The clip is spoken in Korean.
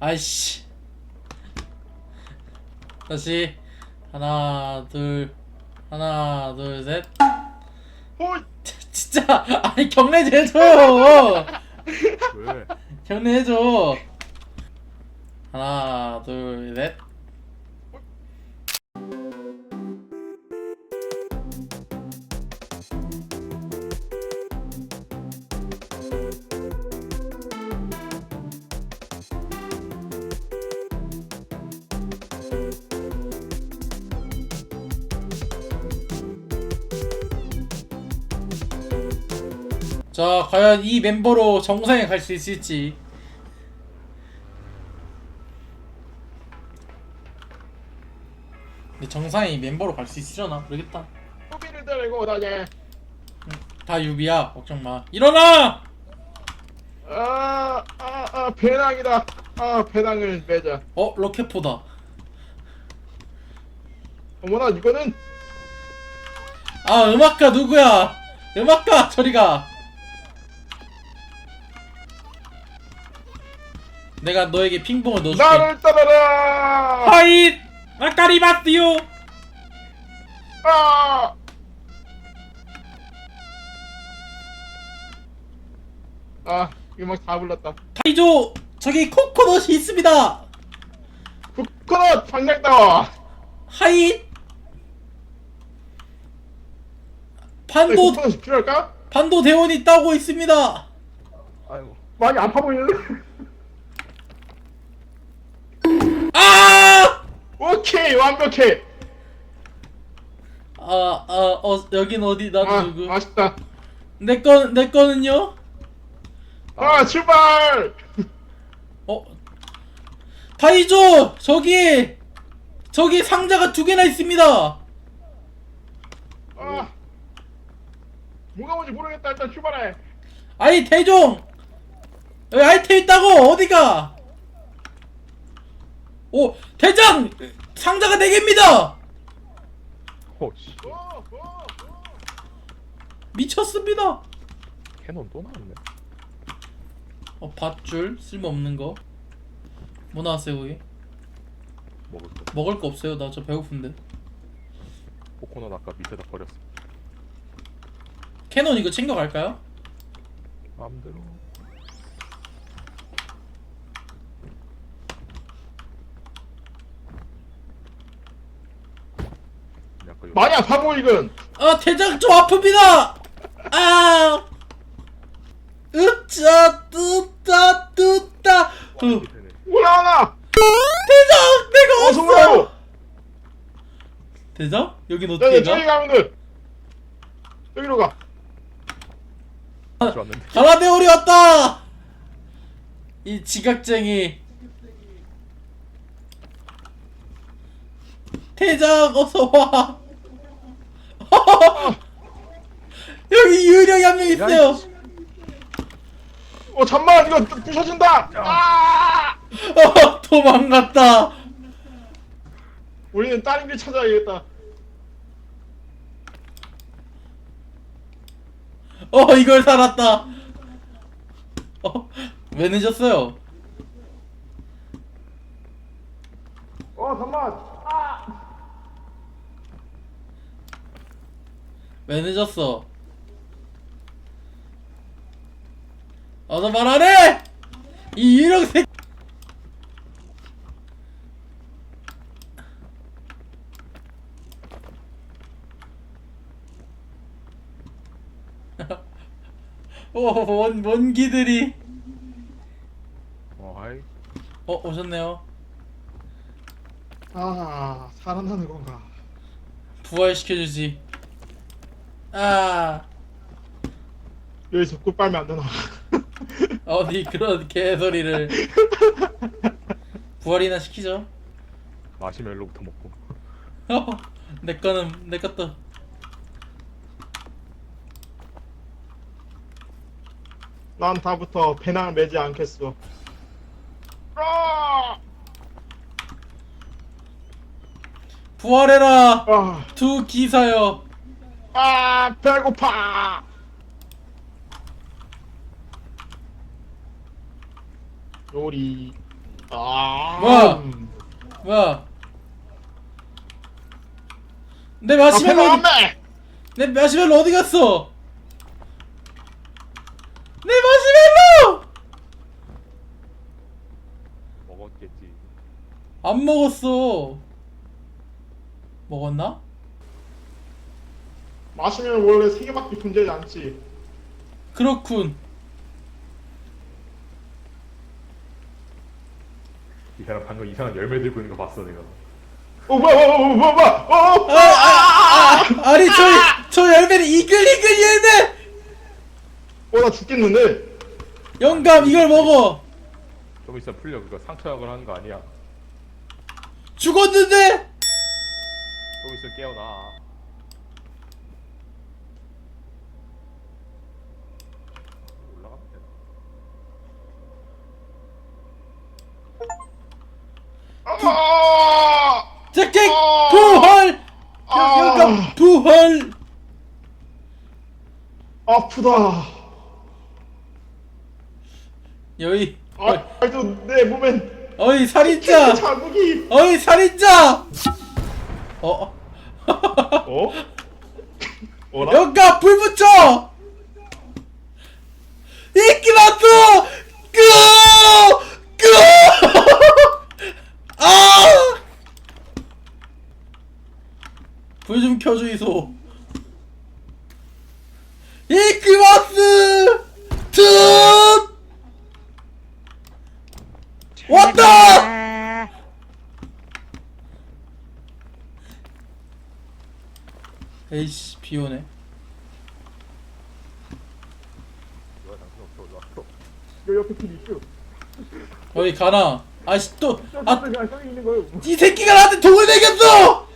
아이씨. 다시 하나 둘 하나 둘 셋. 호 진짜 아니 경례 좀 해줘요. 왜? 경례 해줘. 하나 둘 셋. 자, 과연 이 멤버로 정상에 갈 수 있을지. 근데 정상에 이 멤버로 갈 수 있으려나? 모르겠다. 호비를 들고 다녀 다 유비야. 걱정 마. 일어나! 아아아 아, 배낭이다 아 배낭을 매자 어, 로켓포다. 어머나 이거는 아, 음악가 누구야? 음악가 저리 가. 내가 너에게 핑퐁을 넣어줄게. 나를 따라라 하이! 아까리마스요! 아 아, 음악 다 불렀다. 타이조! 저기 코코넛이 있습니다! 코코넛. 하이! 판도, 코코넛이 필요할까? 판도 대원이 따고 있습니다! 아이고. 많이 아파 보이는데? 오케이 완벽해. 아, 아, 어, 여긴 어디, 나도 아 누구? 맛있다. 내 건, 내 거는요? 아 출발. 어? 타이조! 저기! 저기 상자가 두 개나 있습니다! 아 뭐가 뭔지 모르겠다. 일단 출발해. 아이, 대종! 여기 아이템 있다고! 어디가! 오, 대장! 상자가 네 개입니다! 어, 씨. 오, 오, 오. 미쳤습니다! 캐논 또 나왔네. 어, 밧줄? 쓸모없는 거. 뭐 나왔어요, 거기? 먹을 거. 먹을 거 없어요. 나 저 배고픈데. 코코넛 아까 밑에다 버렸어. 캐논 이거 챙겨갈까요? 마음대로. 약간 많이 아파 보이군. 아, 대장 좀 아픕니다! 아! 으짜, 뚜따, 뚜따! 으, 되네. 올라와라. 대장! 내가 어서 왔어! 오라고. 대장? 여긴 야, 어떻게 야, 저기 가? 가면 돼. 여기로 가. 좋았는데. 가라데오리 왔다! 이 지각쟁이. 대장, 어서 와! 여기 유령이 한 명 있어요! 어 잠만 이거 부셔진다. 아! 어, 도망갔다! 우리는 다른 길 찾아야겠다. 어, 이걸 살았다! 어, 왜 늦었어요? 어 잠만. 왜 늦었어? 어서 말하래! 이 유령 새 오, 원, 원기들이. 어, 아이. 어, 오셨네요. 아 살아나는 건가? 부활시켜주지. 아, 여기서 꿀 빨면 안 되나? 어디 그런 개소리를. 부활이나 시키죠. 마시멜로부터 먹고. 어, 내 거는 내 것도 난 다부터 배낭을 매지 않겠어. 아! 부활해라 아, 두 기사여 아 배고파. 요리 아. 뭐야? 음. 뭐야? 내 아, 마시멜로 어디, 왔네. 내 마시멜로 어디 갔어? 내 마시멜로! 먹었겠지. 안 먹었어. 먹었나? 마시면 원래 세 개밖에 존재하지 않지. 그렇군. 이 사람 방금 이상한 열매 들고 있는 거 봤어 내가. 어 뭐야 뭐야 뭐야 뭐야 뭐야. 어. 아, 아, 아, 아니 저, 저 열매는 이글이글 열매! 어 나 죽겠는데. 영감 이걸 먹어! 좀 있으면 풀려 그거 상처약을 하는 거 아니야. 죽었는데? 좀 있으면 깨어나. 올라가면 되나? 아. 자켓 아. 부활! 아. 영감 부활! 아프다. 여이 아, 아직도 내 몸엔 어이 살인자! 자국이. 어이 살인자! 어? 어? 어라? 영감 불 붙여! 이끼 맞어! 끄! 끄! 아! 불 좀 켜주이소. 이끼마스! 트! 왔다! 에이씨 비오네. 누가 당신 없어 올라왔어. 여 옆에 팀 있어. 어디 가나? 아씨 또, 저 아, 그냥 형이 있는 거예요. 이 새끼가 나한테 독을 먹였어!